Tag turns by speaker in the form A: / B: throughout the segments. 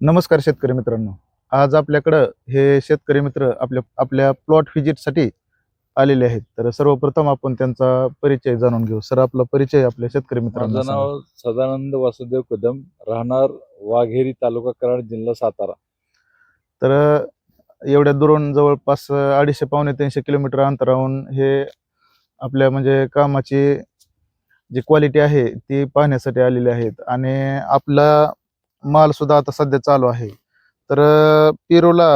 A: नमस्कार शेतकरी मित्रांनो. आज आपल्याकडं हे शेतकरी मित्र आपल्या आपल्या प्लॉट व्हिजिटसाठी आलेले आहेत. तर सर्वप्रथम आपण त्यांचा परिचय जाणून घेऊ. सर आपला परिचय आपल्या शेतकरी मित्रांना
B: माझं
A: सांगा.
B: नाव सदानंद वासुदेव कदम राहणार वाघेरी तालुका कराड जिल्हा सातारा.
A: तर एवढ्या दुरून जवळपास अडीचशे पावणे तीनशे किलोमीटर अंतरावरून हे आपल्या म्हणजे कामाची जी क्वालिटी आहे ती पाहण्यासाठी आलेली आहेत. आणि आपला माल सुद्धा आता सध्या चालू आहे. तर पेरूला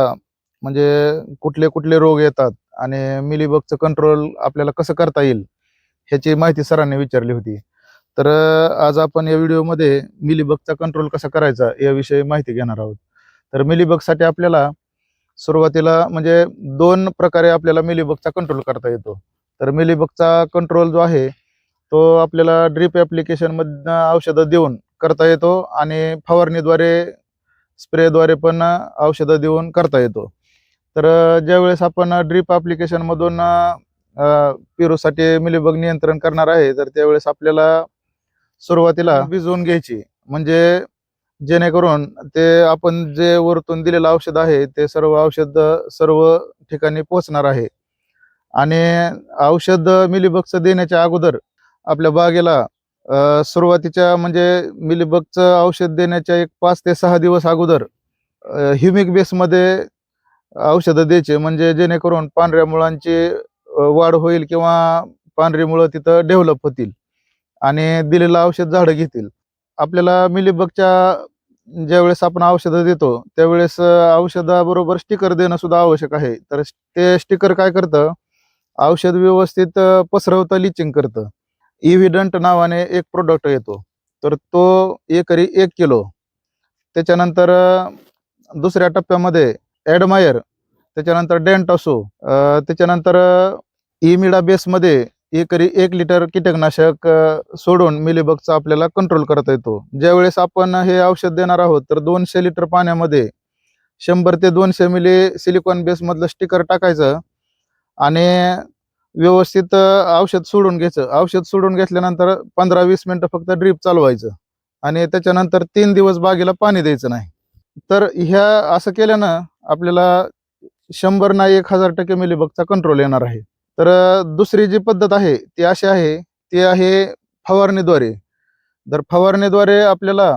A: म्हणजे कुठले कुठले रोग येतात आणि मिलीबगचं कंट्रोल आपल्याला कसं करता येईल ह्याची माहिती सरांनी विचारली होती. तर आज आपण या व्हिडिओमध्ये मिलीबगचा कंट्रोल कसा करायचा याविषयी माहिती घेणार आहोत. तर मिलीबगसाठी आपल्याला सुरुवातीला म्हणजे दोन प्रकारे आपल्याला मिलीबगचा कंट्रोल करता येतो. तर मिलीबगचा कंट्रोल जो आहे तो आपल्याला ड्रीप ॲप्लिकेशनमधनं औषधं देऊन करता येतो आणि फवारणीद्वारे स्प्रेद्वारे पण औषधं देऊन करता येतो. तर ज्यावेळेस आपण ड्रीप ॲप्लिकेशनमधून पिरूसाठी मिलीबग नियंत्रण करणार आहे तर त्यावेळेस आपल्याला सुरुवातीला भिजवून घ्यायची. म्हणजे जेणेकरून ते आपण जे वरतून दिलेलं औषध आहे ते सर्व औषध सर्व ठिकाणी पोचणार आहे. आणि औषध मिलीबगचं देण्याच्या अगोदर आपल्या बागेला सुरुवातीच्या म्हणजे मिलीबगचं औषध देण्याच्या एक पाच ते सहा दिवस अगोदर ह्युमिक बेसमध्ये औषधं द्यायचे. म्हणजे जेणेकरून पांढऱ्या मुळांची वाढ होईल किंवा पांढरी मुळं तिथं डेव्हलप होतील आणि दिलेलं औषध झाडं घेतील. आपल्याला मिलीबगच्या ज्यावेळेस आपण औषधं देतो त्यावेळेस औषधाबरोबर स्टिकर देणं सुद्धा आवश्यक आहे. तर ते स्टिकर काय करतं? औषध व्यवस्थित पसरवतं लिचिंग करतं. इव्हिडंट नावाने एक प्रोडक्ट येतो. तर तो एकरी एक किलो. त्याच्यानंतर दुसऱ्या टप्प्यामध्ये ॲडमायर त्याच्यानंतर डेंट असो त्याच्यानंतर इमिडा बेसमध्ये एकरी एक लिटर कीटकनाशक सोडून मिलीबगचा आपल्याला कंट्रोल करता येतो. ज्यावेळेस आपण हे औषध देणार आहोत तर दोनशे लिटर पाण्यामध्ये शंभर ते दोनशे मिली सिलिकॉन बेसमधलं स्टिकर टाकायचं आणि व्यवस्थित औषध सोडून घ्यायचं. औषध सोडून घेतल्यानंतर पंधरा वीस मिनटं फक्त ड्रीप चालवायचं. आणि त्याच्यानंतर तीन दिवस बागेला पाणी द्यायचं नाही. तर ह्या असं केल्यानं आपल्याला शंभर नाही एक हजार टक्के मिलीबगचा कंट्रोल येणार आहे. तर दुसरी जी पद्धत आहे ती अशी आहे ती आहे फवारणीद्वारे. तर फवारणीद्वारे आपल्याला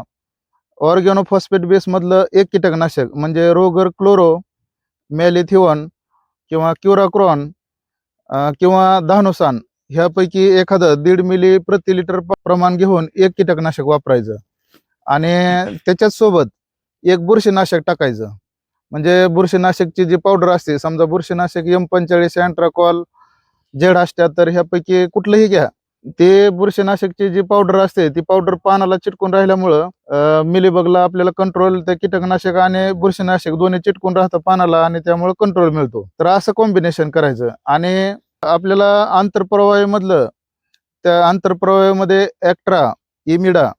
A: ऑर्गॅनोफॉस्फेट बेसमधलं एक कीटकनाशक म्हणजे रोगर क्लोरो मॅलिथिओन किंवा क्युराक्रॉन किंवा धानुसान ह्यापैकी एखादं दीड मिली प्रति लिटर प्रमाण घेऊन एक कीटकनाशक वापरायचं. आणि त्याच्याच सोबत एक बुरशीनाशक टाकायचं. म्हणजे बुरशीनाशकची जी पावडर असते समजा बुरशीनाशक एम पंचेचाळीस अँट्राकॉल जेड असत्या तर ह्यापैकी कुठलंही घ्या. ते बुरशीनाशकची जी पावडर असते ती पावडर पानाला चिटकून राहिल्यामुळं मिलीबगला आपल्याला कंट्रोल त्या कीटकनाशक आणि बुरशीनाशक दोन्ही चिटकून राहतं पानाला आणि त्यामुळे कंट्रोल मिळतो. तर असं कॉम्बिनेशन करायचं. आणि आपल्याला आंतरप्रवाहीमधलं त्या आंतरप्रवाहीमध्ये ॲक्ट्रा इमिडा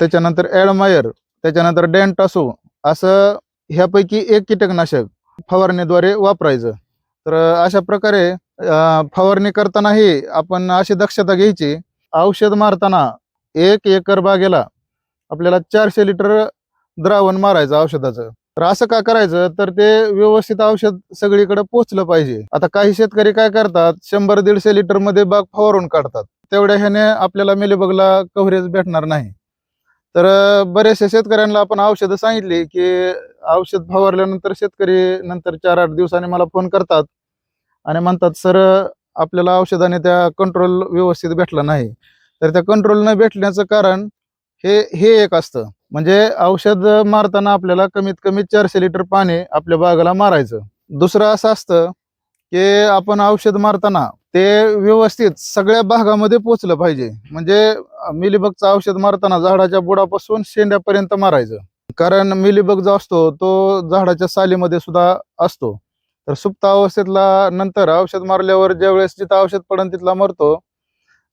A: त्याच्यानंतर ॲडमायर त्याच्यानंतर डेंटासो असं ह्यापैकी एक कीटकनाशक फवारणीद्वारे वापरायचं. तर अशा प्रकारे फवारणी करतानाही आपण अशी दक्षता घ्यायची. औषध मारताना एक एकर बागेला आपल्याला चारशे लिटर द्रावण मारायचं औषधाचं. तर असं का करायचं? तर ते व्यवस्थित औषध सगळीकडे पोहोचलं पाहिजे. आता काही शेतकरी काय करतात? शंभर दीडशे लिटरमध्ये बाग फवारून काढतात. तेवढ्या ह्याने आपल्याला मेलेबगला कव्हरेज भेटणार नाही. तर बऱ्याचशा शेतकऱ्यांना आपण औषधं सांगितली की औषध फवारल्यानंतर शेतकरी नंतर चार आठ दिवसांनी मला फोन करतात. आणि म्हणतात सर आपल्याला औषधाने त्या कंट्रोल व्यवस्थित भेटला नाही. तर त्या कंट्रोल न भेटण्याचं कारण हे हे एक असतं. म्हणजे औषध मारताना आपल्याला कमीत कमी चारशे लिटर पाणी आपल्या बागाला मारायचं. दुसरं असं असतं की आपण औषध मारताना ते व्यवस्थित सगळ्या भागामध्ये पोचलं पाहिजे. म्हणजे मिलीबगचं औषध मारताना झाडाच्या बुडापासून शेंड्यापर्यंत मारायचं. कारण मिलीबग जो असतो तो झाडाच्या सालीमध्ये सुद्धा असतो. तर सुप्त अवस्थेतला नंतर औषध मारल्यावर ज्या वेळेस जिथं औषध पडन तिथला मरतो.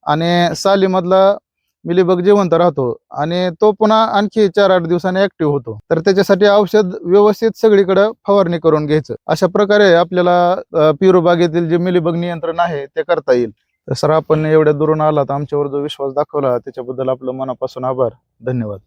A: आणि सालीमधला मिलीबग जिवंत राहतो. आणि तो पुन्हा आणखी चार आठ दिवसांनी ऍक्टिव्ह होतो. तर त्याच्यासाठी औषध व्यवस्थित सगळीकडे फवारणी करून घ्यायचं. अशा प्रकारे आपल्याला अ, पिरू बागेतील जे मिलीबग नियंत्रण आहे ते करता येईल. तर सर आपण एवढ्या दुरून आलात. आमच्यावर जो विश्वास दाखवला त्याच्याबद्दल आपलं मनापासून आभार. धन्यवाद.